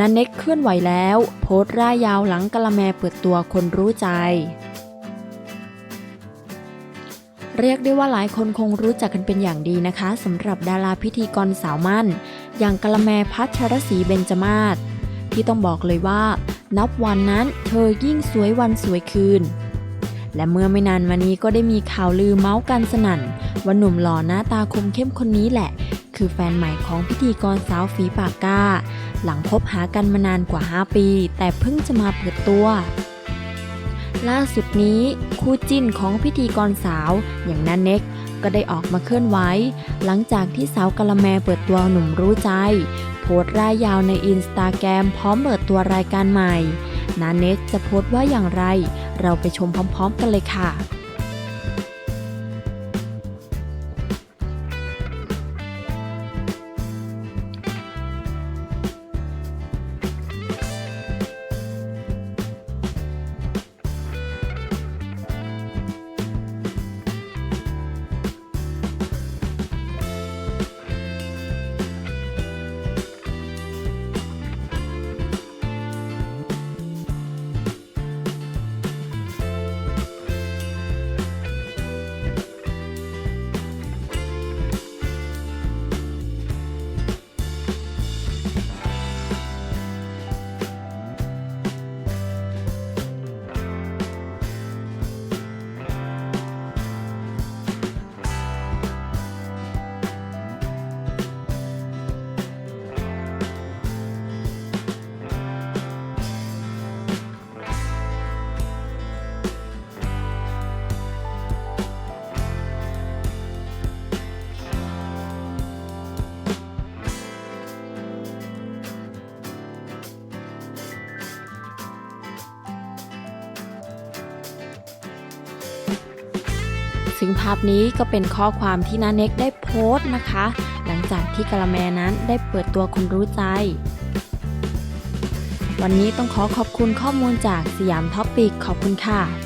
นันเน็กเคลื่อนไหวแล้ว โพสต์ร่ายยาวหลังกะละแมเปิดตัวคนรู้ใจ เรียกได้ว่าหลายคนคงรู้จักกันเป็นอย่างดีนะคะสำหรับดาราพิธีกรสาวมั่น อย่างกะละแมพัชรศรีเบญจมาศที่ต้องบอกเลยว่า นับวันนั้นเธอยิ่งสวยวันสวยคืน และเมื่อไม่นานมานี้ก็ได้มีข่าวลือเมาส์กันสนั่นว่าหนุ่มหล่อหน้าตาคมเข้มคนนี้แหละ คือแฟนใหม่ของพิธีกรสาวฝีปากกา หลังคบหากันมานานกว่า 5 ปี แต่เพิ่งจะมาเปิดตัว ล่าสุดนี้ คู่จิ้นของพิธีกรสาวอย่างนันเน็กก็ได้ออกมาเคลื่อนไหวหลังจากที่สาวกะละแมเปิดตัวหนุ่มรู้ใจ โพสต์ร่ายยาวในอินสตาแกรมพร้อมเปิดตัวรายการใหม่นาเน็กจะโพสต์ว่าอย่างไร เราไปชมพร้อม ๆ กันเลยค่ะ ซึ่งภาพนี้ก็เป็นข้อความที่นาเน็กได้โพสต์นะคะ หลังจากที่กะละแมนั้นได้เปิดตัวคนรู้ใจ วันนี้ต้องขอขอบคุณข้อมูลจากสยามท็อปปิกขอบคุณค่ะ